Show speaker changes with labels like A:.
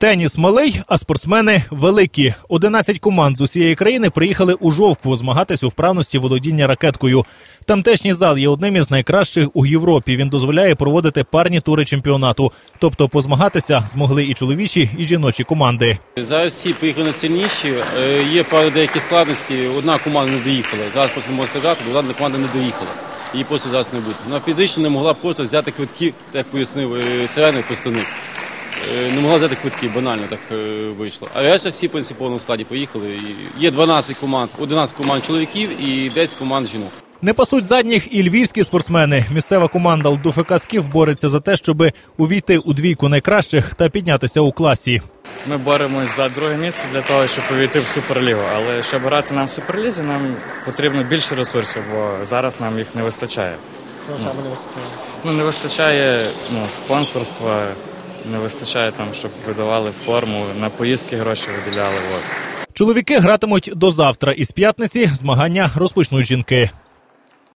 A: Теніс малий, а спортсмени великі. 11 команд з усієї країни приїхали у Жовкву змагатись у вправності володіння ракеткою. Тамтешній зал є одним із найкращих у Європі. Він дозволяє проводити парні тури чемпіонату. Тобто позмагатися змогли і чоловічі, і жіночі команди.
B: Зараз всі поїхали на сильніші. Е, Є пару деякі складності. Одна команда не доїхала. Зараз просто можу сказати, бо одна команда не доїхала. Її просто зараз не буде. Вона фізично не могла просто взяти квитки, як пояснив е, тренер, представник. Е, Не могла взяти квитки, банально так е, вийшло. А решта всі в принципі, повному складі поїхали. І Є 12 команд, 11 команд чоловіків і 10 команд жінок.
A: Не пасуть задніх і львівські спортсмени. Місцева команда ЛДУФК «Скіф» бореться за те, щоб увійти у двійку найкращих та піднятися у класі.
C: Ми боремось за друге місце для того, щоб увійти в суперлігу. Але щоб грати нам в суперлізі, нам потрібно більше ресурсів, бо зараз нам їх не вистачає.
D: Що саме не вистачає?
C: Ну не вистачає ну, спонсорства, не вистачає там, щоб видавали форму, на поїздки гроші виділяли. От.
A: Чоловіки гратимуть до завтра. Із п'ятниці змагання розпочнуть жінки.